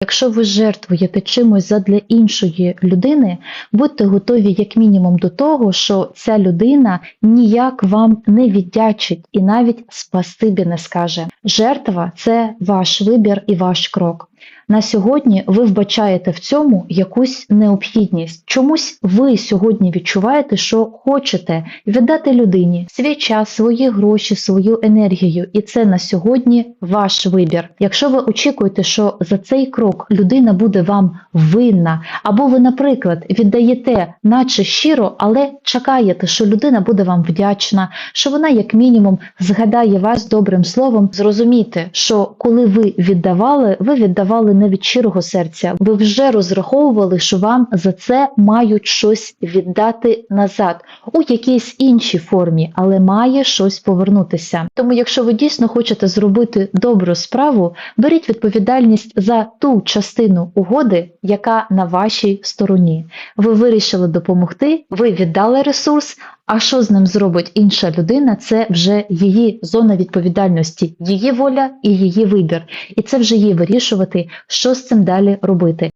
Якщо ви жертвуєте чимось задля іншої людини, будьте готові як мінімум до того, що ця людина ніяк вам не віддячить і навіть спасибі не скаже. Жертва це ваш вибір і ваш крок. На сьогодні ви вбачаєте в цьому якусь необхідність. Чомусь ви сьогодні відчуваєте, що хочете віддати людині свій час, свої гроші, свою енергію, і це на сьогодні ваш вибір. Якщо ви очікуєте, що за цей крок людина буде вам винна, або ви, наприклад, віддаєте, наче щиро, але чекаєте, що людина буде вам вдячна, що вона, як мінімум, згадає вас добрим словом, зрозумійте, що коли ви віддавали, ви віддавали не від щирого серця. Ви вже розраховували, що вам за це мають щось віддати назад у якійсь іншій формі, але має щось повернутися. Тому, якщо ви дійсно хочете зробити добру справу, беріть відповідальність за ту частину угоди, яка на вашій стороні. Ви вирішили допомогти, ви віддали ресурс. А що з ним зробить інша людина, це вже її зона відповідальності, її воля і її вибір. І це вже їй вирішувати, що з цим далі робити.